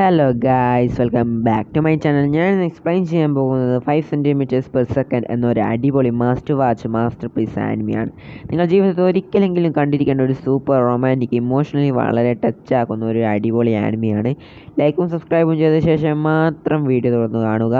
Hello guys welcome back to my channel ഞാൻ explain ചെയ്യാൻ പോകുന്നത് ഫൈവ് സെന്റിമീറ്റേഴ്സ് പെർ സെക്കൻഡ് എന്നൊരു അടിപൊളി മാസ്റ്റർ വാച്ച് മാസ്റ്റർ പീസ് ആനിമയാണ് നിങ്ങൾ ജീവിതത്തിൽ ഒരിക്കലെങ്കിലും കണ്ടിരിക്കേണ്ട ഒരു സൂപ്പർ റൊമാന്റിക് ഇമോഷണലി വളരെ ടച്ച് ആക്കുന്ന ഒരു അടിപൊളി ആനിമയാണ് ലൈക്കും സബ്സ്ക്രൈബും ചെയ്ത ശേഷം മാത്രം വീഡിയോ തുറന്ന് കാണുക.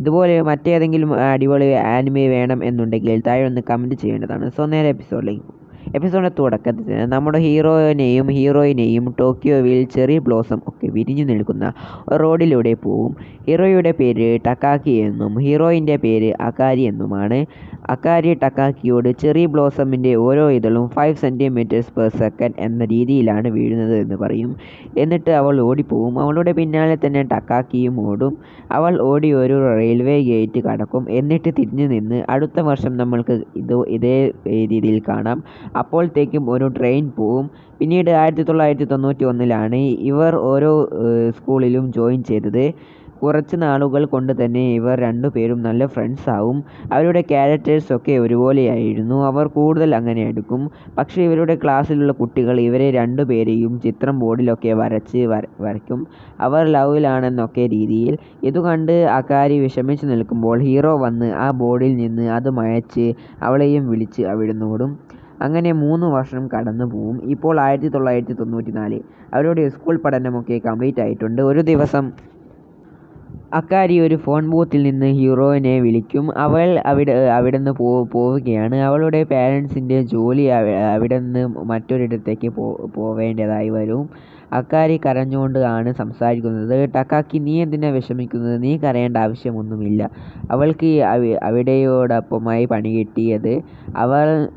ഇതുപോലെ മറ്റേതെങ്കിലും അടിപൊളി ആനിമെ വേണം എന്നുണ്ടെങ്കിൽ താഴെ ഒന്ന് കമന്റ് ചെയ്യേണ്ടതാണ്. സോ നേരെ എപ്പിസോഡിലേക്ക് എപ്പിസോഡിന്റെ തുടക്കത്തിൽ നമ്മുടെ ഹീറോയിനെയും ഹീറോയിനെയും ടോക്കിയോവിൽ ചെറി ബ്ലോസം ഒക്കെ വിരിഞ്ഞു നിൽക്കുന്ന റോഡിലൂടെ പോകും. ഹീറോയുടെ പേര് ടക്കാക്കി എന്നും ഹീറോയിന്റെ പേര് അക്കാരി എന്നുമാണ്. അക്കാരി ടക്കാക്കിയോട് ചെറി ബ്ലോസമിന്റെ ഓരോ ഇതളും ഫൈവ് സെന്റിമീറ്റേഴ്സ് പെർ സെക്കൻഡ് എന്ന രീതിയിലാണ് വീഴുന്നത് എന്ന് പറയും. എന്നിട്ട് അവൾ ഓടിപ്പോവും അവളുടെ പിന്നാലെ തന്നെ ടക്കാക്കിയും ഓടും. അവൾ ഓടി ഒരു റെയിൽവേ ഗേറ്റ് കടക്കും. എന്നിട്ട് തിരിഞ്ഞു നിന്ന് അടുത്ത വർഷം നമ്മൾക്ക് ഇത് ഇതേ രീതിയിൽ കാണാം. അപ്പോഴത്തേക്കും ഒരു ട്രെയിൻ പോവും. പിന്നീട് ആയിരത്തി തൊള്ളായിരത്തി തൊണ്ണൂറ്റി ഒന്നിലാണ് ഇവർ ഓരോ സ്കൂളിലും ജോയിൻ ചെയ്തത്. കുറച്ച് നാളുകൾ കൊണ്ട് തന്നെ ഇവർ രണ്ടുപേരും നല്ല ഫ്രണ്ട്സ് ആവും. അവരുടെ ക്യാരക്ടേഴ്സ് ഒക്കെ ഒരുപോലെയായിരുന്നു. അവർ കൂടുതൽ അങ്ങനെ എടുക്കും. പക്ഷേ ഇവരുടെ ക്ലാസ്സിലുള്ള കുട്ടികൾ ഇവരെ രണ്ടുപേരെയും ചിത്രം ബോർഡിലൊക്കെ വരച്ച് വര വരയ്ക്കും. അവർ ലവിലാണെന്നൊക്കെ രീതിയിൽ. ഇത് കണ്ട് അക്കാരി വിഷമിച്ച് നിൽക്കുമ്പോൾ ഹീറോ വന്ന് ആ ബോർഡിൽ നിന്ന് അത് മയച്ച് അവളെയും വിളിച്ച് അവിടുന്ന് ഓടും. അങ്ങനെ മൂന്ന് വർഷം കടന്നു പോവും. ഇപ്പോൾ ആയിരത്തി തൊള്ളായിരത്തി തൊണ്ണൂറ്റി നാല് അവരുടെ സ്കൂൾ പഠനമൊക്കെ കംപ്ലീറ്റ് ആയിട്ടുണ്ട്. ഒരു ദിവസം അക്കാരി ഒരു ഫോൺ ബൂത്തിൽ നിന്ന് ഹീറോയിനെ വിളിക്കും. അവൾ അവിടെ അവിടെ നിന്ന് പോവുകയാണ്. അവളുടെ പാരൻസിന്റെ ജോലി അവ- അവിടെ നിന്ന് മറ്റൊരിടത്തേക്ക് പോവേണ്ടതായി വരും. അക്കാരി കരഞ്ഞുകൊണ്ട് ആണ് സംസാരിക്കുന്നത്. ടക്കാക്കി നീ എന്തിനാ വിഷമിക്കുന്നത്? നീ കരയേണ്ട ആവശ്യമൊന്നുമില്ല. അവൾക്ക് അവ- അവിടെയോടൊപ്പമായി പണി കിട്ടിയത് അവൾ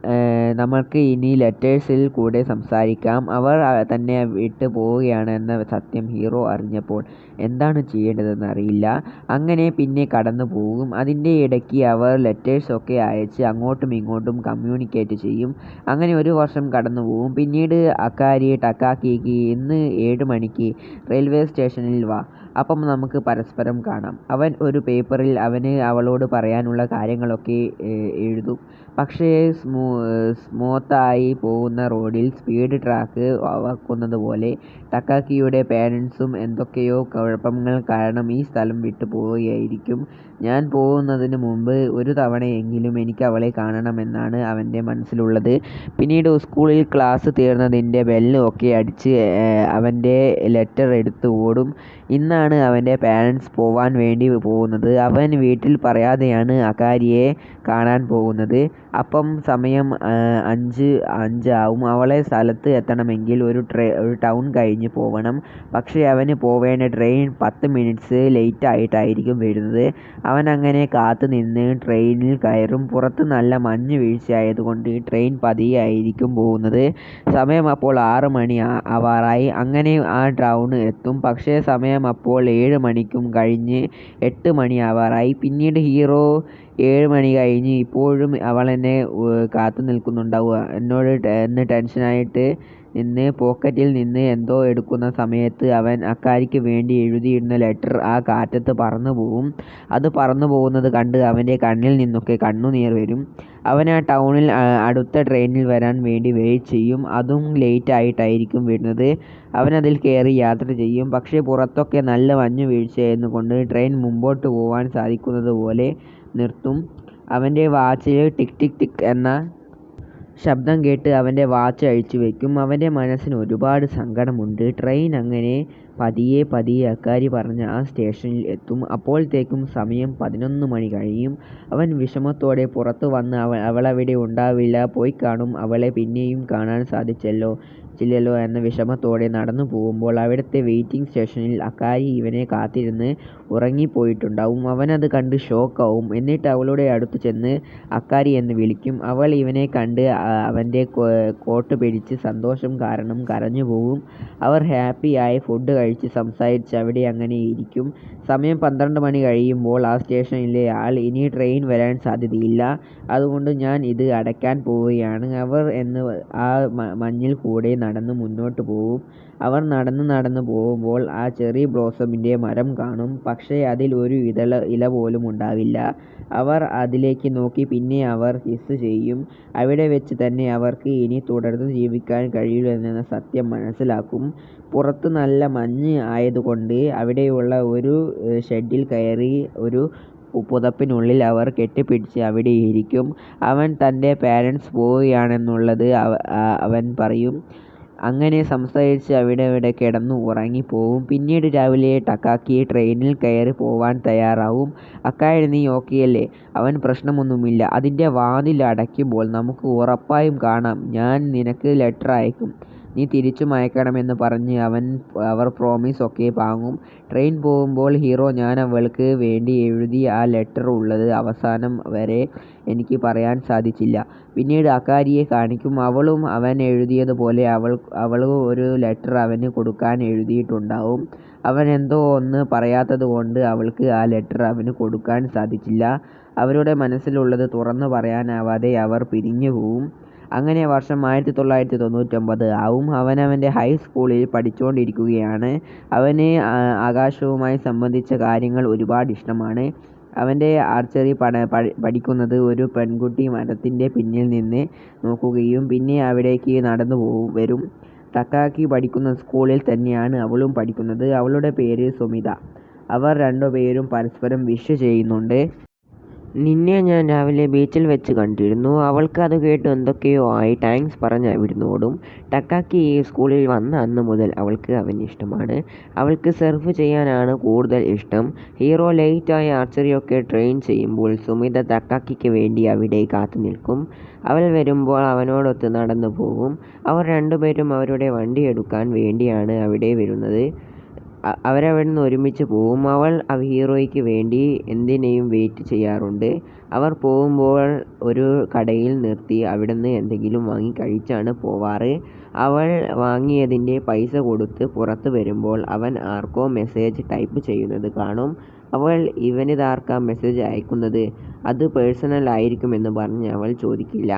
നമ്മൾക്ക് ഇനി ലെറ്റേഴ്സിൽ കൂടെ സംസാരിക്കാം. അവർ തന്നെ വിട്ടു പോവുകയാണ് എന്ന സത്യം ഹീറോ അറിഞ്ഞപ്പോൾ എന്താണ് ചെയ്യേണ്ടതെന്ന് അറിയില്ല. അങ്ങനെ പിന്നെ കടന്നു പോകും. അതിന്റെ ഇടയ്ക്ക് അവർ ലെറ്റേഴ്സ് ഒക്കെ അയച്ച് അങ്ങോട്ടും ഇങ്ങോട്ടും കമ്മ്യൂണിക്കേറ്റ് ചെയ്യും. അങ്ങനെ ഒരു വർഷം കടന്നു പോകും. പിന്നീട് അക്കാരി ടക്കാക്കിക്ക് ഇന്ന് ഏഴ് മണിക്ക് റെയിൽവേ സ്റ്റേഷനിൽ വാ. അപ്പം നമുക്ക് പരസ്പരം കാണാം. അവൻ ഒരു പേപ്പറിൽ അവന് അവളോട് പറയാനുള്ള കാര്യങ്ങളൊക്കെ എഴുതും. പക്ഷേ സ്മൂ സ്മൂത്തായി പോകുന്ന റോഡിൽ സ്പീഡ് ട്രാക്ക് വക്കുന്നത് പോലെ ടക്കാക്കിയുടെ പാരൻസും എന്തൊക്കെയോ കുഴപ്പങ്ങൾ കാരണം ഈ സ്ഥലം വിട്ടു പോവുകയായിരിക്കും. ഞാൻ പോകുന്നതിന് മുമ്പ് ഒരു തവണയെങ്കിലും എനിക്ക് അവളെ കാണണമെന്നാണ് അവന്റെ മനസ്സിലുള്ളത്. പിന്നീട് സ്കൂളിൽ ക്ലാസ് തീർന്നതിന്റെ ബെല്ല് ഒക്കെ അടിച്ച് അവന്റെ ലെറ്റർ എടുത്ത് ഓടും. ഇന്നാണ് അവന്റെ പാരൻസ് പോവാൻ വേണ്ടി പോകുന്നത്. അവൻ വീട്ടിൽ പറയാതെയാണ് അകാരിയെ കാണാൻ പോകുന്നത്. അപ്പം സമയം അഞ്ച് അഞ്ചാവും. അവളെ സ്ഥലത്ത് എത്തണമെങ്കിൽ ഒരു ഒരു ടൗൺ കഴിഞ്ഞ് പോകണം പക്ഷേ അവന് പോവേണ്ട ട്രെയിൻ പത്ത് മിനിറ്റ്സ് ലേറ്റ് ആയിട്ടായിരിക്കും വരുന്നത്. അവൻ അങ്ങനെ കാത്തു നിന്ന് ട്രെയിനിൽ കയറും. പുറത്ത് നല്ല മഞ്ഞ് വീഴ്ചയായതുകൊണ്ട് ട്രെയിൻ പതിയെ ആയിരിക്കും പോകുന്നത്. സമയം അപ്പോൾ ആറ് മണി ആവാറായി. അങ്ങനെ ആ ടൗണ് എത്തും. പക്ഷേ സമയം അപ്പോൾ ഏഴ് മണിക്കും കഴിഞ്ഞ് എട്ട് മണിയാവാറായി. പിന്നീട് ഹീറോ ഏഴ് മണി കഴിഞ്ഞ് ഇപ്പോഴും അവൾ എന്നെ കാത്തു നിൽക്കുന്നുണ്ടാവുക എന്നോട് എന്ന് ടെൻഷനായിട്ട് നിന്ന് പോക്കറ്റിൽ നിന്ന് എന്തോ എടുക്കുന്ന സമയത്ത് അവൻ അക്കാരിക്ക് വേണ്ടി എഴുതിയിരുന്ന ലെറ്റർ ആ കാറ്റത്ത് പറന്നു പോവും. അത് പറന്നു പോകുന്നത് കണ്ട് അവന്റെ കണ്ണിൽ നിന്നൊക്കെ കണ്ണുനീർ വരും. അവൻ ആ ടൗണിൽ അടുത്ത ട്രെയിനിൽ വരാൻ വേണ്ടി വെയിറ്റ് ചെയ്യും. അതും ലേറ്റ് ആയിട്ടായിരിക്കും വരുന്നത്. അവൻ അതിൽ കയറി യാത്ര ചെയ്യും. പക്ഷേ പുറത്തൊക്കെ നല്ല മഞ്ഞു വീഴ്ചയായിരുന്നു കൊണ്ട് ട്രെയിൻ മുമ്പോട്ട് പോകാൻ സാധിക്കുന്നത് പോലെ നിർത്തും. അവന്റെ വാച്ചിൽ ടിക് ടിക് ടിക് എന്ന ശബ്ദം കേട്ട് അവന്റെ വാച്ച് അഴിച്ചു വെക്കും. അവന്റെ മനസ്സിന് ഒരുപാട് സങ്കടമുണ്ട്. ട്രെയിൻ അങ്ങനെ പതിയെ പതിയെ അക്കാരി പറഞ്ഞ ആ സ്റ്റേഷനിൽ എത്തും. അപ്പോഴത്തേക്കും സമയം പതിനൊന്ന് മണി കഴിയും. അവൻ വിഷമത്തോടെ പുറത്തു വന്ന് അവളവിടെ ഉണ്ടാവില്ല. പോയി കാണും. അവളെ പിന്നെയും കാണാൻ സാധിച്ചല്ലോ ചില്ലല്ലോ എന്ന വിഷമത്തോടെ നടന്നു പോകുമ്പോൾ അവിടുത്തെ വെയിറ്റിംഗ് സ്റ്റേഷനിൽ അക്കാരി ഇവനെ കാത്തിരുന്ന് ഉറങ്ങിപ്പോയിട്ടുണ്ടാവും. അവനത് കണ്ട് ഷോക്കാവും. എന്നിട്ട് അവളുടെ അടുത്ത് ചെന്ന് അക്കാരി എന്ന് വിളിക്കും. അവൾ ഇവനെ കണ്ട് അവന്റെ കോട്ട് പിടിച്ച് സന്തോഷം കാരണം കരഞ്ഞു പോകും അവർ ഹാപ്പിയായി ഫുഡ് കഴിച്ച് സംസാരിച്ച് അവിടെ അങ്ങനെ ഇരിക്കും. സമയം പന്ത്രണ്ട് മണി കഴിയുമ്പോൾ ആ സ്റ്റേഷനിലെ ആൾ ഇനി ട്രെയിൻ വരാൻ സാധ്യതയില്ല. അതുകൊണ്ട് ഞാൻ ഇത് അടയ്ക്കാൻ പോവുകയാണ്. അവർ എന്ന് ആ മഞ്ഞിൽ കൂടെ നടന്ന് മുന്നോട്ട് പോവും. അവർ നടന്നു നടന്നു പോകുമ്പോൾ ആ ചെറി ബ്ലോസമിന്റെ മരം കാണും. പക്ഷേ അതിൽ ഒരു ഇല പോലും ഉണ്ടാവില്ല. അവർ അതിലേക്ക് നോക്കി പിന്നെ അവർ ഹിസ് ചെയ്യും. അവിടെ വെച്ച് തന്നെ അവർക്ക് ഇനി തുടർന്ന് ജീവിക്കാൻ കഴിയില്ലെന്ന സത്യം മനസ്സിലാക്കും. പുറത്ത് നല്ല മഞ്ഞ് ആയതുകൊണ്ട് അവിടെയുള്ള ഒരു ഷെഡിൽ കയറി ഒരു പുതപ്പിനുള്ളിൽ അവർ കെട്ടിപ്പിടിച്ച് അവിടെയിരിക്കും. അവൻ തന്റെ പാരന്റ്സ് പോവുകയാണെന്നുള്ളത് അവൻ പറയും. അങ്ങനെ സംസാരിച്ച് അവിടവിടെ കിടന്നു ഉറങ്ങിപ്പോവും. പിന്നീട് രാവിലെ ടക്കാക്കി ട്രെയിനിൽ കയറി പോവാൻ തയ്യാറാവും. "അക്കാര്യം നീ ഓക്കെയല്ലേ? അവൻ പ്രശ്നമൊന്നുമില്ല. അതിന്റെ വാതിൽ അടയ്ക്കുമ്പോൾ നമുക്ക് ഉറപ്പായും കാണാം. ഞാൻ നിനക്ക് ലെറ്റർ അയക്കും. നീ തിരിച്ചും അയക്കണമെന്ന് പറഞ്ഞ് അവർ പ്രോമിസ് ഒക്കെ വാങ്ങും. ട്രെയിൻ പോവുമ്പോൾ ഹീറോ ഞാനവൾക്ക് വേണ്ടി എഴുതി ആ ലെറ്റർ ഉള്ളത് അവസാനം വരെ എനിക്ക് പറയാൻ സാധിച്ചില്ല. പിന്നീട് അക്കാരിയെ കാണിക്കും. അവളും അവൻ എഴുതിയതുപോലെ അവൾ അവൾ ഒരു ലെറ്റർ അവന് കൊടുക്കാൻ എഴുതിയിട്ടുണ്ടാവും. അവൻ എന്തോ ഒന്ന് പറയാത്തത് കൊണ്ട് അവൾക്ക് ആ ലെറ്റർ അവന് കൊടുക്കാൻ സാധിച്ചില്ല. അവരുടെ മനസ്സിലുള്ളത് തുറന്നു പറയാനാവാതെ അവർ പിരിഞ്ഞു പോവും. അങ്ങനെ വർഷം ആയിരത്തി തൊള്ളായിരത്തി തൊണ്ണൂറ്റൊമ്പത് ആവും. അവനവന്റെ ഹൈ സ്കൂളിൽ പഠിച്ചുകൊണ്ടിരിക്കുകയാണ് അവന് ആകാശവുമായി സംബന്ധിച്ച കാര്യങ്ങൾ ഒരുപാട് ഇഷ്ടമാണ്. അവന്റെ ആർച്ചറി പഠ പഠിക്കുന്നത് ഒരു പെൺകുട്ടി മരത്തിന്റെ പിന്നിൽ നിന്ന് നോക്കുകയും പിന്നെ അവിടേക്ക് നടന്നു പോകും വരും. തക്കാക്കി പഠിക്കുന്ന സ്കൂളിൽ തന്നെയാണ് അവളും പഠിക്കുന്നത്. അവളുടെ പേര് സുമിത. അവർ രണ്ടുപേരും പരസ്പരം വിഷ് ചെയ്യുന്നുണ്ട്. നിന്നെ ഞാൻ രാവിലെ ബീച്ചിൽ വെച്ച് കണ്ടിരുന്നു. അവൾക്ക് അത് കേട്ട് എന്തൊക്കെയോ ആയി താങ്ക്സ് പറഞ്ഞ വിടുന്നോടും ടക്കാക്കി ടകാക്കി ഈ സ്കൂളിൽ വന്ന അന്ന് മുതൽ അവൾക്ക് അവൻ ഇഷ്ടമാണ്. അവൾക്ക് സർഫ് ചെയ്യാനാണ് കൂടുതൽ ഇഷ്ടം. ഹീറോ ലേറ്റായി ആർച്ചറിയൊക്കെ ട്രെയിൻ ചെയ്യുമ്പോൾ സുമിത തക്കാക്കിക്ക് വേണ്ടി അവിടെ കാത്തു നിൽക്കും അവൾ വരുമ്പോൾ അവനോടൊത്ത് നടന്നു പോകും അവർ രണ്ടുപേരും അവരുടെ വണ്ടി എടുക്കാൻ വേണ്ടിയാണ് അവിടെ വരുന്നത്. അവരവിടുന്ന് ഒരുമിച്ച് പോവും. അവൾ ആ ഹീറോയ്ക്ക് വേണ്ടി എന്തിനേയും വെയിറ്റ് ചെയ്യാറുണ്ട്. അവർ പോകുമ്പോൾ ഒരു കടയിൽ നിർത്തി അവിടുന്ന് എന്തെങ്കിലും വാങ്ങി കഴിച്ചാണ് പോവാറ്. അവൾ വാങ്ങിയതിന്റെ പൈസ കൊടുത്ത് പുറത്ത് വരുമ്പോൾ അവൻ ആർക്കോ മെസ്സേജ് ടൈപ്പ് ചെയ്യുന്നത് കാണും. അവൾ ഇവനിതാർക്കാ മെസ്സേജ് അയക്കുന്നത്? അത് പേഴ്സണലായിരിക്കുമെന്ന് പറഞ്ഞ് അവൾ ചോദിക്കില്ല.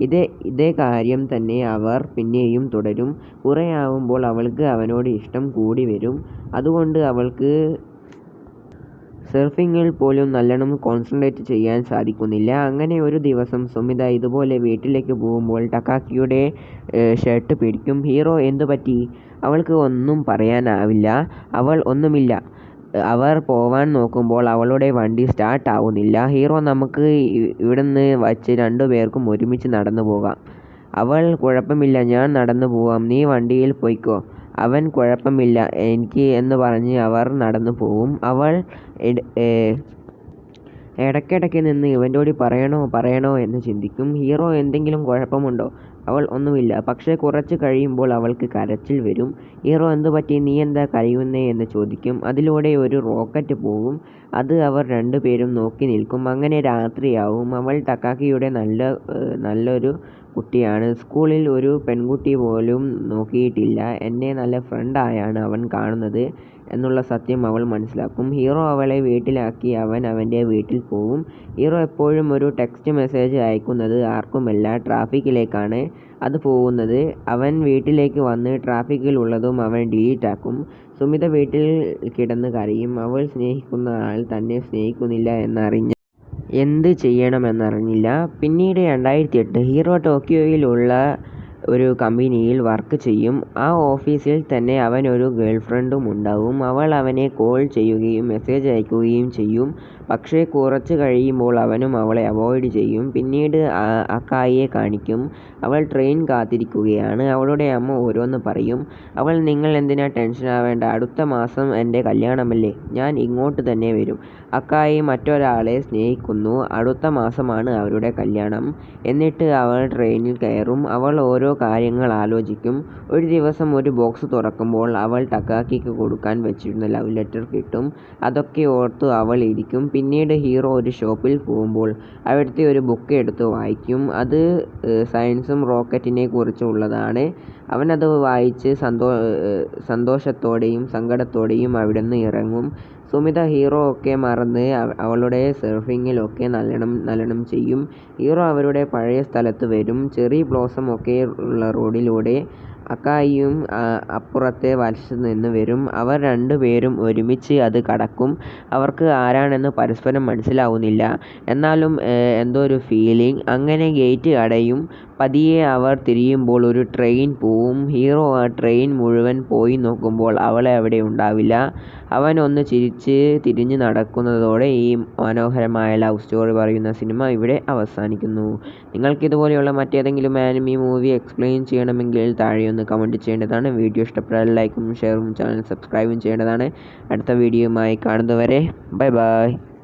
ഇതേ ഇതേ കാര്യം തന്നെ അവർ പിന്നെയും തുടരും. കുറെയാവുമ്പോൾ അവൾക്ക് അവനോട് ഇഷ്ടം കൂടി വരും. അതുകൊണ്ട് അവൾക്ക് സർഫിങ്ങിൽ പോലും നല്ലോണം കോൺസെൻട്രേറ്റ് ചെയ്യാൻ സാധിക്കുന്നില്ല. അങ്ങനെ ഒരു ദിവസം സുമിത ഇതുപോലെ വീട്ടിലേക്ക് പോകുമ്പോൾ ടക്കാക്കിയുടെ ഷർട്ട് പിടിക്കും. ഹീറോ എന്തു പറ്റി? അവൾക്ക് ഒന്നും പറയാനാവില്ല. അവൾ ഒന്നുമില്ല. അവർ പോവാൻ നോക്കുമ്പോൾ അവളുടെ വണ്ടി സ്റ്റാർട്ട് ആവുന്നില്ല. ഹീറോ നമുക്ക് ഇവിടുന്ന് വച്ച് രണ്ടുപേർക്കും ഒരുമിച്ച് നടന്നു പോകാം. അവൾ കുഴപ്പമില്ല ഞാൻ നടന്നു പോവാം. നീ വണ്ടിയിൽ പൊയ്ക്കോ. അവൻ കുഴപ്പമില്ല എനിക്ക് എന്ന് പറഞ്ഞ് അവർ നടന്നു പോവും. അവൾ ഇടയ്ക്കിടയ്ക്ക് നിന്ന് ഇവനോട് പറയണോ പറയണോ എന്ന് ചിന്തിക്കും. ഹീറോ എന്തെങ്കിലും കുഴപ്പമുണ്ടോ? അവൾ ഒന്നുമില്ല. പക്ഷേ കുറച്ച് കഴിയുമ്പോൾ അവൾക്ക് കരച്ചിൽ വരും. ഹീറോ എന്തു പറ്റി നീ എന്താ കരയുന്നേ എന്ന് ചോദിക്കും. അതിലൂടെ ഒരു റോക്കറ്റ് പോകും അത് അവർ രണ്ടുപേരും നോക്കി നിൽക്കും. അങ്ങനെ രാത്രിയാവും. അവൾ ടക്കാക്കിയുടെ നല്ല നല്ലൊരു കുട്ടിയാണ്. സ്കൂളിൽ ഒരു പെൺകുട്ടി പോലും നോക്കിയിട്ടില്ല. എന്നെ നല്ല ഫ്രണ്ട് ആയാണ് അവൻ കാണുന്നത് എന്നുള്ള സത്യം അവൾ മനസ്സിലാക്കും. ഹീറോ അവളെ വീട്ടിലാക്കി അവൻ അവന്റെ വീട്ടിൽ പോവും. ഹീറോ എപ്പോഴും ഒരു ടെക്സ്റ്റ് മെസ്സേജ് അയക്കുന്നത് ആർക്കുമല്ല ട്രാഫിക്കിലേക്കാണ് അത് പോകുന്നത് അവൻ വീട്ടിലേക്ക് വന്ന് ട്രാഫിക്കിൽ ഉള്ളതും അവൻ ഡിലീറ്റ് ആക്കും. സുമിത വീട്ടിൽ കിടന്ന് കരയും. അവൾ സ്നേഹിക്കുന്ന ആൾ തന്നെ സ്നേഹിക്കുന്നില്ല എന്നറിഞ്ഞ് എന്ത് ചെയ്യണമെന്നറിഞ്ഞില്ല. പിന്നീട് രണ്ടായിരത്തി എട്ട് ഹീറോ ടോക്കിയോയിൽ ഉള്ള ഒരു കമ്പനിയിൽ വർക്ക് ചെയ്യും. ആ ഓഫീസിൽ തന്നെ അവനൊരു ഗേൾഫ്രണ്ടുമുണ്ടാവും. അവൾ അവനെ കോൾ ചെയ്യുകയും മെസ്സേജ് അയക്കുകയും ചെയ്യും. പക്ഷേ കുറച്ച് കഴിയുമ്പോൾ അവനും അവളെ അവോയ്ഡ് ചെയ്യും. പിന്നീട് അക്കായിയെ കാണിക്കും. അവൾ ട്രെയിൻ കാത്തിരിക്കുകയാണ്. അവളുടെ അമ്മ ഓരോന്ന് പറയും. അവൾ നിങ്ങൾ എന്തിനാ ടെൻഷൻ ആവേണ്ട അടുത്ത മാസം എന്റെ കല്യാണമല്ലേ. ഞാൻ ഇങ്ങോട്ട് തന്നെ വരും. അക്കായി മറ്റൊരാളെ സ്നേഹിക്കുന്നു. അടുത്ത മാസമാണ് അവരുടെ കല്യാണം. എന്നിട്ട് അവൾ ട്രെയിനിൽ കയറും. അവൾ ഓരോ കാര്യങ്ങൾ ആലോചിക്കും. ഒരു ദിവസം ഒരു ബോക്സ് തുറക്കുമ്പോൾ അവൾ ടക്കാക്കിക്ക് കൊടുക്കാൻ വെച്ചിരുന്ന ലവ് ലെറ്റർ കിട്ടും. അതൊക്കെ ഓർത്ത് അവൾ ഇരിക്കും. പിന്നീട് ഹീറോ ഒരു ഷോപ്പിൽ പോകുമ്പോൾ അവിടുത്തെ ഒരു ബുക്ക് എടുത്ത് വായിക്കും. അത് സയൻസും റോക്കറ്റിനെ കുറിച്ചുള്ളതാണ് അവനത് വായിച്ച് സന്തോഷത്തോടെയും സങ്കടത്തോടെയും അവിടുന്ന് ഇറങ്ങും. സുമിത ഹീറോ ഒക്കെ മറന്ന് അവളുടെ സർഫിങ്ങിൽ ഒക്കെ നല്ലോണം ചെയ്യും. ഹീറോ അവരുടെ പഴയ സ്ഥലത്ത് വരും. ചെറി ബ്ലോസം ഒക്കെ ഉള്ള റോഡിലൂടെ അക്കായിയും അപ്പുറത്തെ വശത്ത് നിന്ന് വരും. അവർ രണ്ടുപേരും ഒരുമിച്ച് അത് കടക്കും. അവർക്ക് ആരാണെന്ന് പരസ്പരം മനസ്സിലാവുന്നില്ല. എന്നാലും എന്തോ ഒരു ഫീലിംഗ് അങ്ങനെ ഗേറ്റ് അടയും. പതിയെ അവർ തിരിയുമ്പോൾ ഒരു ട്രെയിൻ പോവും. ഹീറോ ആ ട്രെയിൻ മുഴുവൻ പോയി നോക്കുമ്പോൾ അവളെ അവിടെ ഉണ്ടാവില്ല. അവൻ ഒന്ന് ചിരിച്ച് തിരിഞ്ഞ് നടക്കുന്നതോടെ ഈ മനോഹരമായ ലവ് സ്റ്റോറി പറയുന്ന സിനിമ ഇവിടെ അവസാനിക്കുന്നു. നിങ്ങൾക്ക് ഇതുപോലെയുള്ള മറ്റേതെങ്കിലും ആനിമി മൂവി എക്സ്പ്ലെയിൻ ചെയ്യണമെങ്കിൽ താഴെയൊന്ന് കമന്റ് ചെയ്യേണ്ടതാണ്. വീഡിയോ ഇഷ്ടപ്പെട്ടാൽ ലൈക്കും ഷെയറും ചാനൽ സബ്സ്ക്രൈബും ചെയ്യേണ്ടതാണ്. അടുത്ത വീഡിയോയുമായി കാണുന്നതുവരെ ബൈ ബൈ